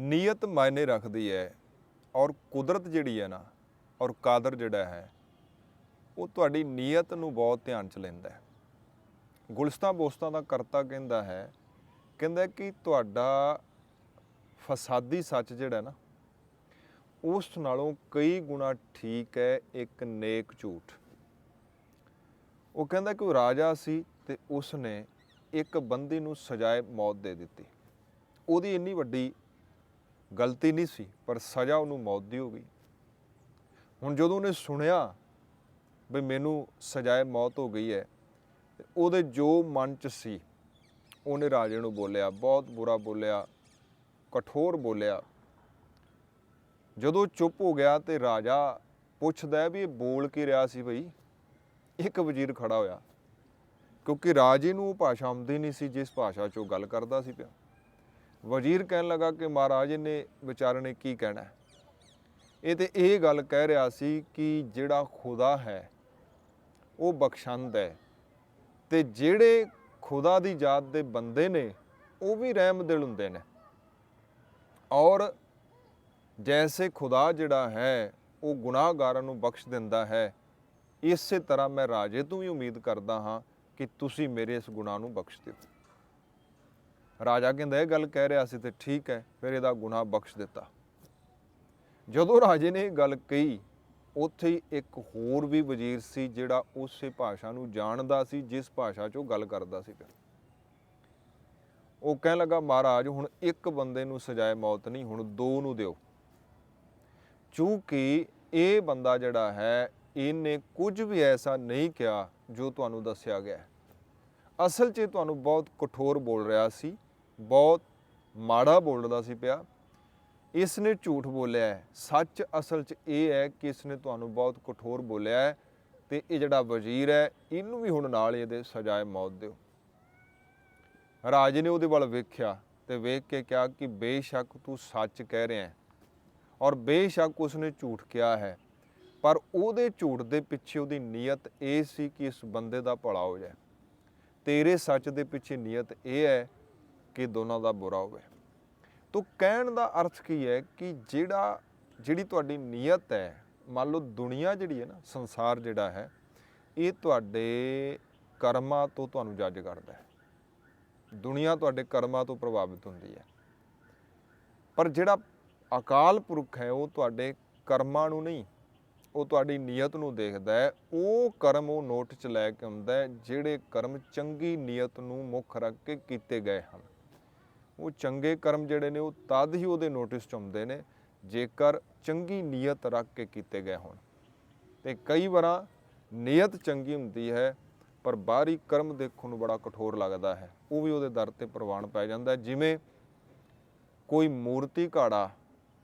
ਨੀਅਤ ਮਾਇਨੇ ਰੱਖਦੀ ਹੈ ਔਰ ਕੁਦਰਤ ਜਿਹੜੀ ਹੈ ਨਾ, ਔਰ ਕਾਦਰ ਜਿਹੜਾ ਹੈ, ਉਹ ਤੁਹਾਡੀ ਨੀਅਤ ਨੂੰ ਬਹੁਤ ਧਿਆਨ ਚ ਲੈਂਦਾ ਹੈ। ਗੁਲਸਤਾਂ ਬੋਸਤਾਂ ਦਾ ਕਰਤਾ ਕਹਿੰਦਾ ਹੈ, ਕਹਿੰਦਾ ਕਿ ਤੁਹਾਡਾ ਫਸਾਦੀ ਸੱਚ ਜਿਹੜਾ ਨਾ, ਉਸ ਨਾਲੋਂ ਕਈ ਗੁਣਾ ਠੀਕ ਹੈ ਇੱਕ ਨੇਕ ਝੂਠ। ਉਹ ਕਹਿੰਦਾ ਕਿ ਉਹ ਰਾਜਾ ਸੀ ਤੇ ਉਸ ਨੇ ਇੱਕ ਬੰਦੀ ਨੂੰ ਸਜ਼ਾਏ ਮੌਤ ਦੇ ਦਿੱਤੀ। ਉਹਦੀ ਇੰਨੀ ਵੱਡੀ ਗਲਤੀ ਨਹੀਂ ਸੀ, ਪਰ ਸਜ਼ਾ ਉਹਨੂੰ ਮੌਤ ਦੀ ਹੋ ਗਈ। ਹੁਣ ਜਦੋਂ ਉਹਨੇ ਸੁਣਿਆ ਵੀ ਮੈਨੂੰ ਸਜ਼ਾਏ ਮੌਤ ਹੋ ਗਈ ਹੈ ਉਹਦੇ ਜੋ ਮਨ 'ਚ ਸੀ, ਉਹਨੇ ਰਾਜੇ ਨੂੰ ਬੋਲਿਆ, ਬਹੁਤ ਬੁਰਾ ਬੋਲਿਆ, ਕਠੋਰ ਬੋਲਿਆ। ਜਦੋਂ ਚੁੱਪ ਹੋ ਗਿਆ ਤੇ ਰਾਜਾ ਪੁੱਛਦਾ ਵੀ ਇਹ ਬੋਲ ਕੀ ਰਿਹਾ ਸੀ ਭਈ ਇੱਕ ਵਜ਼ੀਰ ਖੜਾ ਹੋਇਆ, ਕਿਉਂਕਿ ਰਾਜੇ ਨੂੰ ਉਹ ਭਾਸ਼ਾ ਆਉਂਦੀ ਨਹੀਂ ਸੀ, ਜਿਸ ਭਾਸ਼ਾ 'ਚ ਉਹ ਗੱਲ ਕਰਦਾ ਸੀ ਪਿਆ। ਵਜ਼ੀਰ ਕਹਿਣ ਲੱਗਾ ਕਿ ਮਹਾਰਾਜ ਨੇ ਵਿਚਾਰੇ ਨੇ ਕੀ ਕਹਿਣਾ? ਇਹ ਤੇ ਇਹ ਗੱਲ ਕਹਿ ਰਿਹਾ ਸੀ ਕਿ ਜਿਹੜਾ ਖੁਦਾ ਹੈ, ਉਹ ਬਖਸ਼ੰਦ ਹੈ। ਤੇ ਜਿਹੜੇ ਖੁਦਾ ਦੀ ਜਾਤ ਦੇ ਬੰਦੇ ਨੇ, ਉਹ ਵੀ ਰਹਿਮਦਿਲ ਹੁੰਦੇ ਨੇ। ਔਰ ਜੈਸੇ ਖੁਦਾ ਜਿਹੜਾ ਹੈ, ਉਹ ਗੁਨਾਹਗਾਰਾਂ ਨੂੰ ਬਖਸ਼ ਦਿੰਦਾ ਹੈ, ਇਸੇ ਤਰ੍ਹਾਂ ਮੈਂ ਰਾਜੇ ਤੋਂ ਵੀ ਉਮੀਦ ਕਰਦਾ ਹਾਂ ਕਿ ਤੁਸੀਂ ਮੇਰੇ ਇਸ ਗੁਨਾਹ ਨੂੰ ਬਖਸ਼ ਦਿਓ। ਰਾਜਾ ਕਹਿੰਦਾ, ਇਹ ਗੱਲ ਕਹਿ ਰਿਹਾ ਸੀ ਤੇ ਠੀਕ ਹੈ, ਫਿਰ ਇਹਦਾ ਗੁਨਾਹ ਬਖਸ਼ ਦਿੱਤਾ। ਜਦੋਂ ਰਾਜੇ ਨੇ ਇਹ ਗੱਲ ਕਹੀ, ਉੱਥੇ ਹੀ ਇੱਕ ਹੋਰ ਵੀ ਵਜ਼ੀਰ ਸੀ ਜਿਹੜਾ ਉਸੇ ਭਾਸ਼ਾ ਨੂੰ ਜਾਣਦਾ ਸੀ, ਜਿਸ ਭਾਸ਼ਾ 'ਚ ਉਹ ਗੱਲ ਕਰਦਾ ਸੀ ਉਹ ਕਹਿਣ ਲੱਗਾ, ਮਹਾਰਾਜ, ਹੁਣ ਇੱਕ ਬੰਦੇ ਨੂੰ ਸਜ਼ਾਏ ਮੌਤ ਨਹੀਂ, ਹੁਣ ਦੋ ਨੂੰ ਦਿਓ। ਚੂੰਕਿ ਇਹ ਬੰਦਾ ਜਿਹੜਾ ਹੈ, ਇਹਨੇ ਕੁਝ ਵੀ ਐਸਾ ਨਹੀਂ ਕਿਹਾ ਜੋ ਤੁਹਾਨੂੰ ਦੱਸਿਆ ਗਿਆ ਅਸਲ 'ਚ ਇਹ ਤੁਹਾਨੂੰ ਬਹੁਤ ਕਠੋਰ ਬੋਲ ਰਿਹਾ ਸੀ। ਬਹੁਤ ਮਾੜਾ ਬੋਲਦਾ ਸੀ ਪਿਆ। ਇਸ ਨੇ ਝੂਠ ਬੋਲਿਆ ਹੈ। ਸੱਚ ਅਸਲ 'ਚ ਇਹ ਹੈ ਕਿ ਇਸ ਨੇ ਤੁਹਾਨੂੰ ਬਹੁਤ ਕਠੋਰ ਬੋਲਿਆ ਹੈ ਤੇ ਇਹ ਜਿਹੜਾ ਵਜ਼ੀਰ ਹੈ, ਇਹਨੂੰ ਵੀ ਹੁਣ ਨਾਲ ਇਹਦੇ ਸਜ਼ਾਏ ਮੌਤ ਦਿਓ। ਰਾਜੇ ਨੇ ਉਹਦੇ ਵੱਲ ਵੇਖਿਆ ਤੇ ਵੇਖ ਕੇ ਕਿਹਾ ਕਿ ਬੇਸ਼ੱਕ ਤੂੰ ਸੱਚ ਕਹਿ ਰਿਹਾ ਹੈ ਔਰ ਬੇਸ਼ੱਕ ਉਸਨੇ ਝੂਠ ਕਿਹਾ ਹੈ। ਪਰ ਉਹਦੇ ਝੂਠ ਦੇ ਪਿੱਛੇ ਉਹਦੀ ਨੀਅਤ ਇਹ ਸੀ ਕਿ ਇਸ ਬੰਦੇ ਦਾ ਭਲਾ ਹੋ ਜਾਏ। ਤੇਰੇ ਸੱਚ ਦੇ ਪਿੱਛੇ ਨੀਅਤ ਇਹ ਹੈ ਕਿ ਦੋਨਾਂ ਦਾ ਬੁਰਾ ਹੋਵੇ। ਤੋ ਕਹਿਣ ਦਾ ਅਰਥ ਕੀ ਹੈ ਕਿ ਜਿਹੜਾ, ਜਿਹੜੀ ਤੁਹਾਡੀ ਨੀਅਤ ਹੈ, ਮੰਨ ਲਓ ਦੁਨੀਆ ਜਿਹੜੀ ਹੈ ਨਾ, ਸੰਸਾਰ ਜਿਹੜਾ ਹੈ, ਇਹ ਤੁਹਾਡੇ ਕਰਮਾਂ ਤੋਂ ਤੁਹਾਨੂੰ ਜੱਜ ਕਰਦਾ ਹੈ। ਦੁਨੀਆ ਤੁਹਾਡੇ ਕਰਮਾਂ ਤੋਂ ਪ੍ਰਭਾਵਿਤ ਹੁੰਦੀ ਹੈ। ਪਰ ਜਿਹੜਾ ਅਕਾਲ ਪੁਰਖ ਹੈ, ਉਹ ਤੁਹਾਡੇ ਕਰਮਾਂ ਨੂੰ ਨਹੀਂ, ਉਹ ਤੁਹਾਡੀ ਨੀਅਤ ਨੂੰ ਦੇਖਦਾ ਹੈ। ਉਹ ਕਰਮ ਉਹ ਨੋਟ 'ਚ ਲੈ ਕੇ ਆਉਂਦਾ ਹੈ, ਜਿਹੜੇ ਕਰਮ ਚੰਗੀ ਨੀਅਤ ਨੂੰ ਮੁੱਖ ਰੱਖ ਕੇ ਕੀਤੇ ਗਏ ਹਨ। ਉਹ ਚੰਗੇ ਕਰਮ ਜਿਹੜੇ ਨੇ, ਉਹ ਤਦ ਹੀ ਉਹਦੇ ਨੋਟਿਸ 'ਚ ਆਉਂਦੇ ਨੇ, ਜੇਕਰ ਚੰਗੀ ਨੀਅਤ ਰੱਖ ਕੇ ਕੀਤੇ ਗਏ ਹੋਣ। ਤੇ ਕਈ ਵਾਰਾਂ ਨੀਅਤ ਚੰਗੀ ਹੁੰਦੀ ਹੈ, ਪਰ ਬਾਹਰੀ ਕਰਮ ਦੇਖਣ ਨੂੰ ਬੜਾ ਕਠੋਰ ਲੱਗਦਾ ਹੈ। ਉਹ ਵੀ ਉਹਦੇ ਦਰ ਤੇ ਪ੍ਰਵਾਨ ਪੈ ਜਾਂਦਾ ਜਿਵੇਂ ਕੋਈ ਮੂਰਤੀ ਘਾੜਾ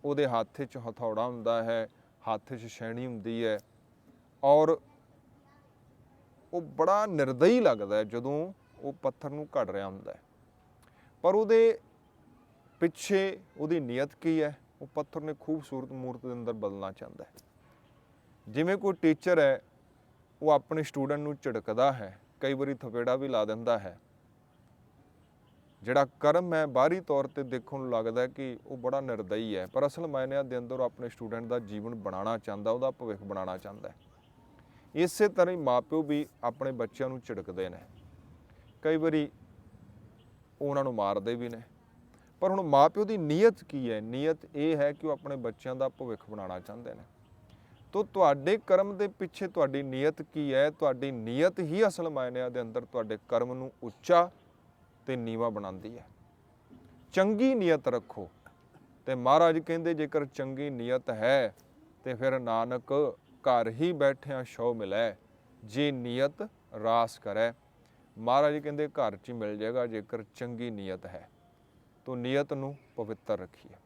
ਉਹਦੇ ਹੱਥ 'ਚ ਹਥੌੜਾ ਹੁੰਦਾ ਹੈ, ਹੱਥ 'ਚ ਛੈਣੀ ਹੁੰਦੀ ਹੈ, ਔਰ ਉਹ ਬੜਾ ਨਿਰਦਈ ਲੱਗਦਾ ਜਦੋਂ ਉਹ ਪੱਥਰ ਨੂੰ ਘੜ ਰਿਹਾ ਹੁੰਦਾ ਪਰ ਉਹਦੇ ਪਿੱਛੇ ਉਹਦੀ ਨੀਅਤ ਕੀ ਹੈ? ਉਹ ਪੱਥਰ ਨੇ ਖੂਬਸੂਰਤ ਮੂਰਤ ਦੇ ਅੰਦਰ ਬਦਲਣਾ ਚਾਹੁੰਦਾ ਹੈ। ਜਿਵੇਂ ਕੋਈ ਟੀਚਰ ਹੈ, ਉਹ ਆਪਣੇ ਸਟੂਡੈਂਟ ਨੂੰ ਝਿੜਕਦਾ ਹੈ, ਕਈ ਵਾਰੀ ਥਪੇੜਾ ਵੀ ਲਾ ਦਿੰਦਾ ਹੈ। ਜਿਹੜਾ ਕਰਮ ਹੈ, ਬਾਹਰੀ ਤੌਰ ਤੇ ਦੇਖਣ ਨੂੰ ਲੱਗਦਾ ਕਿ ਉਹ ਬੜਾ ਨਿਰਦਈ ਹੈ, ਪਰ ਅਸਲ ਮਾਇਨਿਆਂ ਦੇ ਅੰਦਰ ਆਪਣੇ ਸਟੂਡੈਂਟ ਦਾ ਜੀਵਨ ਬਣਾਉਣਾ ਚਾਹੁੰਦਾ, ਉਹਦਾ ਭਵਿੱਖ ਬਣਾਉਣਾ ਚਾਹੁੰਦਾ ਹੈ। ਇਸੇ ਤਰ੍ਹਾਂ ਹੀ ਮਾਪਿਓ ਵੀ ਆਪਣੇ ਬੱਚਿਆਂ ਨੂੰ ਝਿੜਕਦੇ ਨੇ। ਕਈ ਵਾਰੀ ਉਹਨਾਂ ਨੂੰ ਮਾਰਦੇ ਵੀ ਨੇ। ਪਰ ਹੁਣ ਮਾਪਿਓ ਦੀ ਨੀਅਤ ਕੀ ਹੈ? ਨੀਅਤ ਇਹ ਹੈ ਕਿ ਉਹ ਆਪਣੇ ਬੱਚਿਆਂ ਦਾ ਭਵਿੱਖ ਬਣਾਉਣਾ ਚਾਹੁੰਦੇ ਨੇ। ਤੋ ਤੁਹਾਡੇ ਕਰਮ ਦੇ ਪਿੱਛੇ ਤੁਹਾਡੀ ਨੀਅਤ ਕੀ ਹੈ? ਤੁਹਾਡੀ ਨੀਅਤ ਹੀ ਅਸਲ ਮਾਇਨਿਆਂ ਦੇ ਅੰਦਰ ਤੁਹਾਡੇ ਕਰਮ ਨੂੰ ਉੱਚਾ ਤੇ ਨੀਵਾ ਬਣਾਉਂਦੀ ਹੈ। ਚੰਗੀ ਨੀਅਤ ਰੱਖੋ ਤੇ ਮਹਾਰਾਜ ਕਹਿੰਦੇ, ਜੇਕਰ ਚੰਗੀ ਨੀਅਤ ਹੈ, ਤੇ ਫਿਰ ਨਾਨਕ ਘਰ ਹੀ ਬੈਠਿਆਂ ਸ਼ੋ ਮਿਲੈ, ਜੇ ਨੀਅਤ ਰਾਸ ਕਰੈ। ਮਹਾਰਾਜ ਕਹਿੰਦੇ, ਘਰ 'ਚ ਹੀ ਮਿਲ ਜਾਏਗਾ ਜੇਕਰ ਚੰਗੀ ਨੀਅਤ ਹੈ। ਤੋਂ ਨੀਅਤ ਨੂੰ ਪਵਿੱਤਰ ਰੱਖੀਏ।